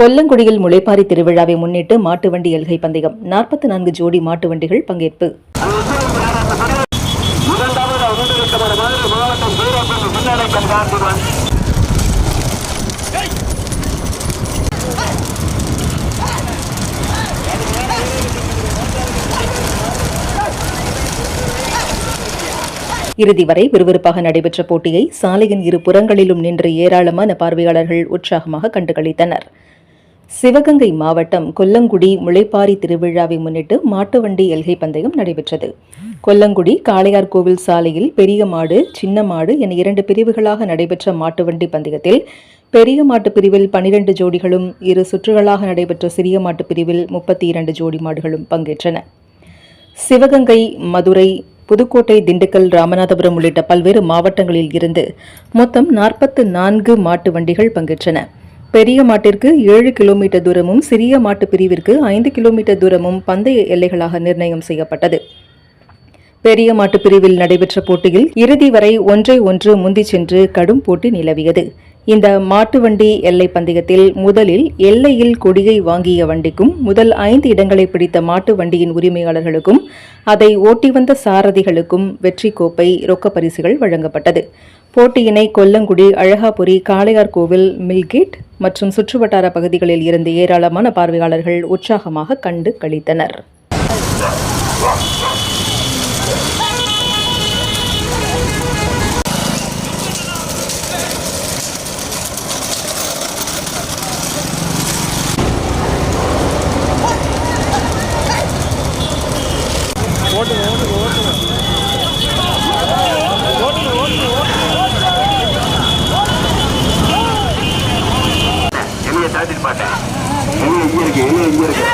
கொல்லங்குடியில் முளைப்பாரி திருவிழாவை முன்னிட்டு மாட்டு வண்டி எல்கை பந்தயம். நாற்பத்தி நான்கு ஜோடி மாட்டு வண்டிகள் பங்கேற்பு. இறுதி வரை விறுவிறுப்பாக நடைபெற்ற போட்டியை சாலையின் இரு புறங்களிலும் நின்று ஏராளமான பார்வையாளர்கள் உற்சாகமாக கண்டுகளித்தனர். சிவகங்கை மாவட்டம் கொல்லங்குடி முளைப்பாரி திருவிழாவை முன்னிட்டு மாட்டு வண்டி எல்கை பந்தயம் நடைபெற்றது. கொல்லங்குடி காளையார் கோவில் சாலையில் பெரிய மாடு சின்ன மாடு என இரண்டு பிரிவுகளாக நடைபெற்ற மாட்டு வண்டி பந்தயத்தில் பெரிய மாட்டு பிரிவில் பனிரெண்டு ஜோடிகளும் இரு சுற்றுகளாக நடைபெற்ற சிறிய மாட்டு பிரிவில் முப்பத்தி இரண்டு ஜோடி மாடுகளும் பங்கேற்றன. சிவகங்கை மதுரை புதுக்கோட்டை திண்டுக்கல் ராமநாதபுரம் உள்ளிட்ட பல்வேறு மாவட்டங்களில் இருந்து மொத்தம் நாற்பத்து நான்கு மாட்டு வண்டிகள் பங்கேற்றன. பெரிய மாட்டிற்கு ஏழு கிலோமீட்டர் தூரமும் சிறிய மாட்டு பிரிவிற்கு ஐந்து கிலோமீட்டர் தூரமும் பந்தய எல்லைகளாக நிர்ணயம் செய்யப்பட்டது. பெரிய மாட்டு பிரிவில் நடைபெற்ற போட்டியில் இறுதி வரை ஒன்றை ஒன்று முந்தி சென்று கடும் போட்டி நிலவியது. இந்த மாட்டு வண்டி எல்லை பந்தயத்தில் முதலில் எல்லையில் கொடியை வாங்கிய வண்டிக்கும் முதல் ஐந்து இடங்களை பிடித்த மாட்டு வண்டியின் உரிமையாளர்களுக்கும் அதை ஓட்டி வந்த சாரதிகளுக்கும் வெற்றி கோப்பை ரொக்க பரிசுகள் வழங்கப்பட்டது. போட்டியினை கொல்லங்குடி அழகாபுரி காளையார் கோவில் மில்கேட் மற்றும் சுற்றுவட்டார பகுதிகளில் இருந்து ஏராளமான பார்வையாளர்கள் உற்சாகமாக கண்டு கழித்தனர் எளிய தாட்டிட்டு பாட்டேன் எளிய இங்கே இருக்கு எளிய இங்கே இருக்கு.